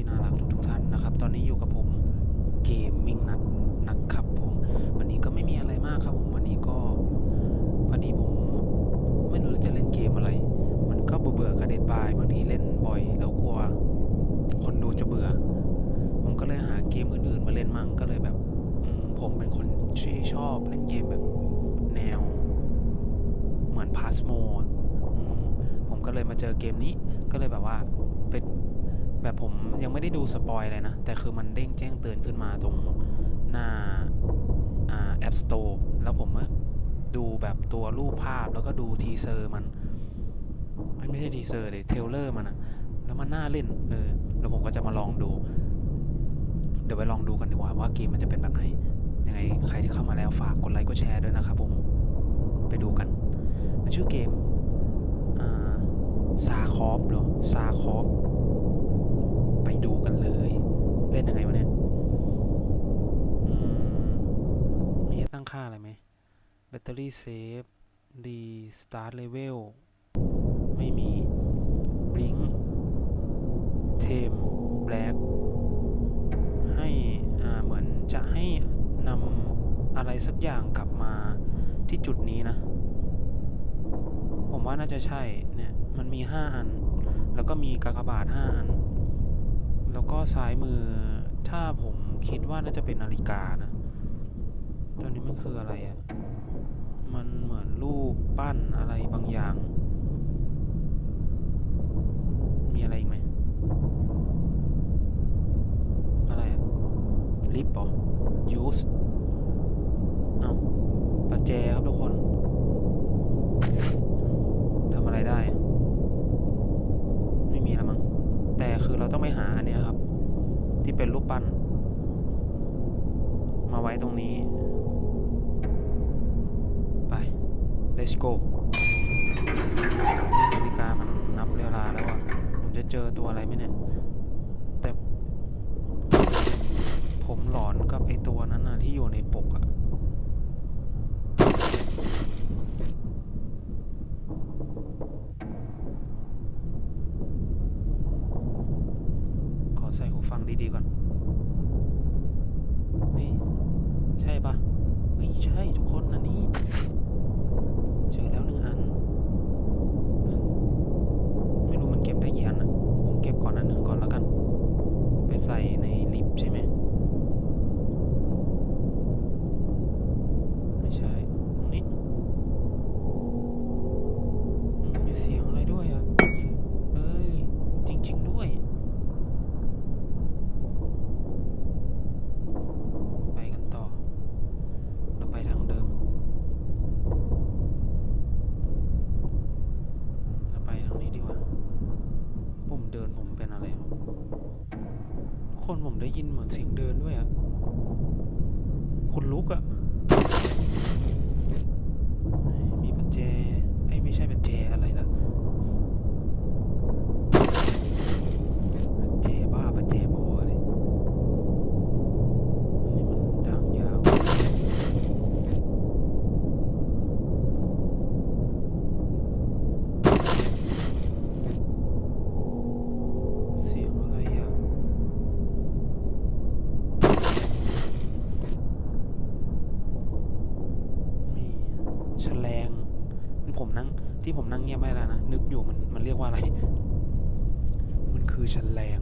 ที่น่ารักทุกท่านนะครับ ตอนนี้อยู่กับผมเกมมิ่งนัดนะครับผมวันนี้ก็ไม่มีอะไรมากครับผมวันนี้ก็พอดีผมไม่รู้จะเล่นเกมอะไร มันก็เบื่อๆกับเด็ดบายบางทีเล่นบ่อยแล้วกลัว คนดูจะเบื่อ ผมก็เลยหาเกมอื่นๆ มาเล่นมั่งก็เลยแบบผมเป็นคนที่ชอบเล่นเกมแบบแนว เหมือนพาสโมผมก็เลยมาเจอเกมนี้ก็เลยแบบว่าเป็น แบบผมยังไม่ได้ดูสปอยเลยนะ แต่คือมันเด้งแจ้งเตือนขึ้นมาตรงหน้าแอปสโตร์แล้วผมก็ดูแบบตัวรูปภาพแล้วก็ดูทีเซอร์มัน ไม่ใช่ทีเซอร์เลยเทเลอร์มันอะแล้วมันน่าเล่น เออ แล้วผมก็จะมาลองดู เดี๋ยวไปลองดูกันดีกว่าว่าเกมมันจะเป็นแบบไหน ยังไงใครที่เข้ามาแล้วฝากกดไลค์กดแชร์ด้วยนะครับผม ไปดูกัน มันชื่อเกมอ่าซาคอฟเหรอซาคอฟ ไปดูกันเลย เล่นยังไงวะเนี่ยอืมมีให้ตั้งค่าอะไรไหมแบตเตอรี่เซฟดีสตาร์ทเลเวลไม่มีบลิงเทมแบล็กให้อ่าเหมือนจะให้นำอะไรสักอย่างกลับมาที่จุดนี้นะ ผมว่าน่าจะใช่เนี่ย มันมีห้าอัน แล้วก็มีกากบาทห้าอัน แล้วก็ซ้ายมือถ้าผมคิดว่าน่าจะเป็นนาฬิกานะตอนนี้มันคืออะไรอะ่ะ มันเหมือนรูปปั้นอะไรบางอย่าง มีอะไรอีกไหม อะไรอะลิฟต์เหรอ use เอาปัจแจครับทุกคน ทำอะไรได้อะไม่มีแล้วมั้ง แต้องไปหาอันเนี้ยครับ ที่เป็นรูปปั้น มาไว้ตรงนี้ ไป let's go นาฬิกามันนับเวลาแล้วอะ ผมจะเจอตัวอะไรไหมเนี่ย แต่ ผมหลอนกับไอตัวนั้นน่ะที่อยู่ในปกอะ ขอใส่หูฟังดีๆก่อนเฮ้ยใช่ปะไม่ใช่ทุกคนอันนี้ เจอแล้วหนึ่งอันอืมไม่รู้มันเก็บได้กี่อันนะผมเก็บก่อนอันหนึ่งก่อนแล้วกัน ไปใส่ในลิฟต์ใช่ไหม ไม่ใช่ตรงนี้อืมมีเสียงอะไรด้วยอะ เอ้ย จริง ๆ ด้วย ไปกันต่อ เราไปทางเดิม เราไปทางนี้ดีกว่า ผมเดินผมเป็นอะไรวะ คนผมได้ยินเหมือนเสียงเดินด้วยอะคนลุกอะเอ้ยมีปัจเจไอ้ยไม่ใช่ปัจเจอะไรล่ะ ปัจเจบ้าปัจเจบอเลยอันนี้มันดังยาว เสียงอะไรอะ มีแฉลงนี่ผมนั่งที่ผมนั่งเงียบไม่แล้วนะ นึกอยู่มันมันเรียกว่าอะไร มันคือแฉลง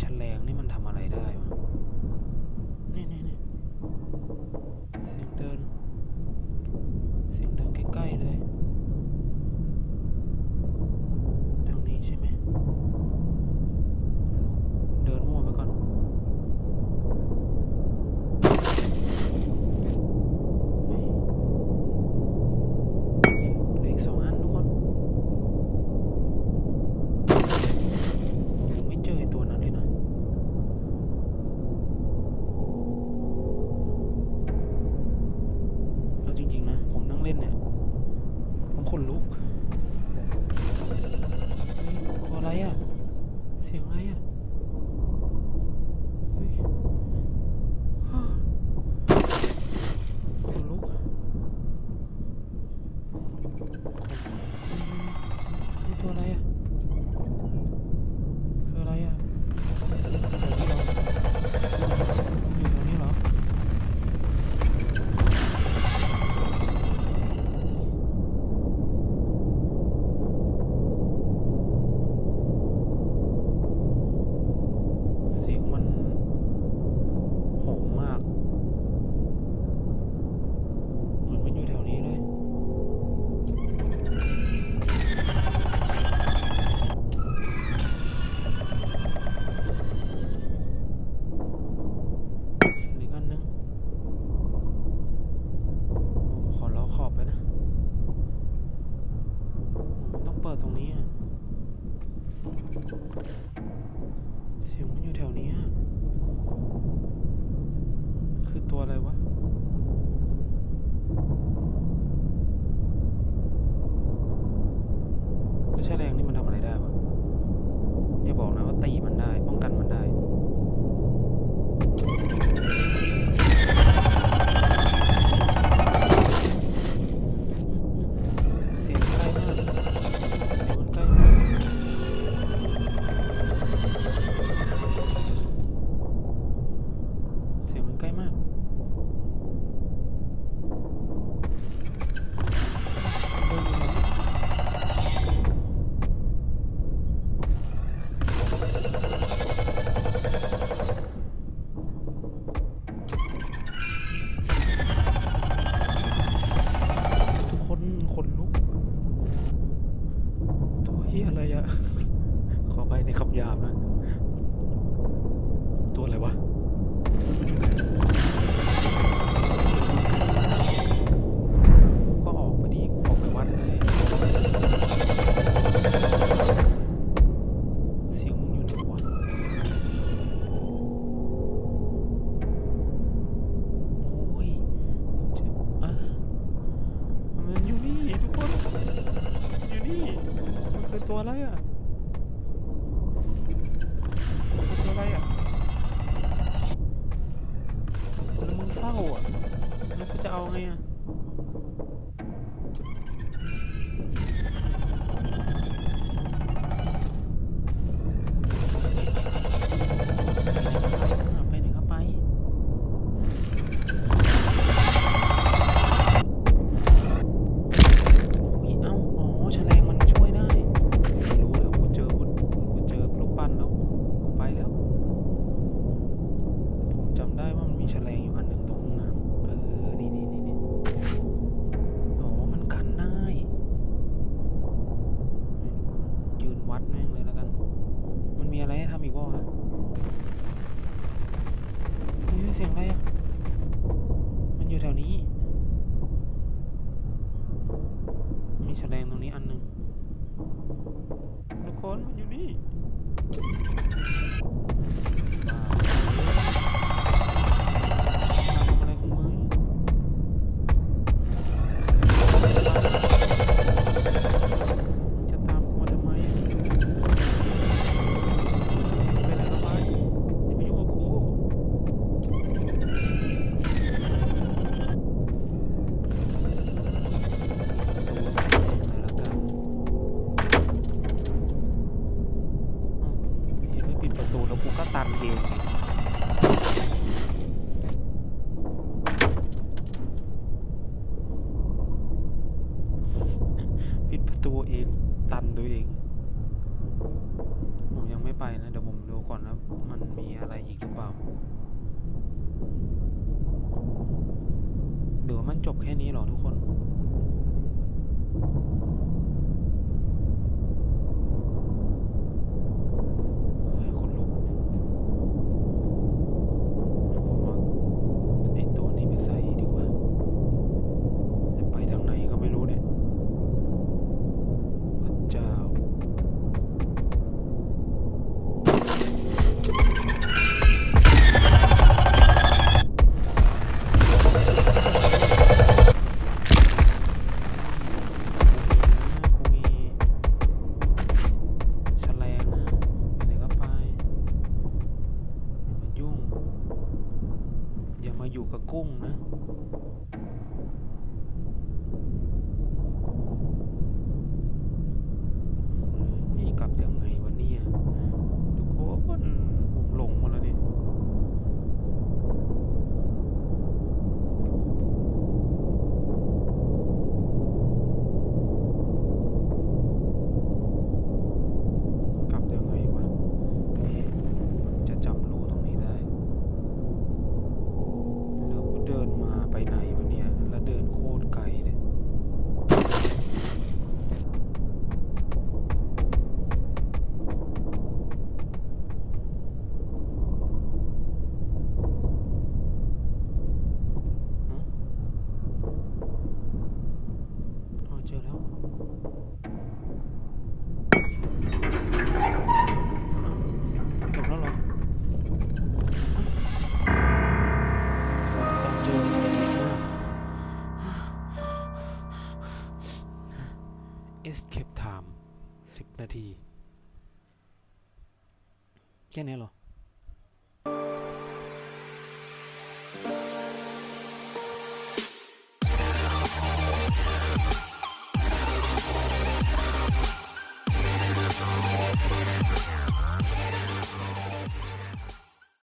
ฉลงนี่มันทำอะไรได้วะนี่นี่นี่เสียงเดิน เสียงเดินใกล้ๆเลย สียงอะไรมันอยู่แถวนี้ มีแสดงตรงนี้อันหนึ่งทุกคนมันอยู่นี่ ทีตันดูเองผมยังไม่ไปนะเดี๋ยวผมดูก่อนนะมันมีอะไรอีกหรือเปล่าเดี๋ยวมันจบแค่นี้หรอทุกคน escape time 10 นาที แค่นี้หรอ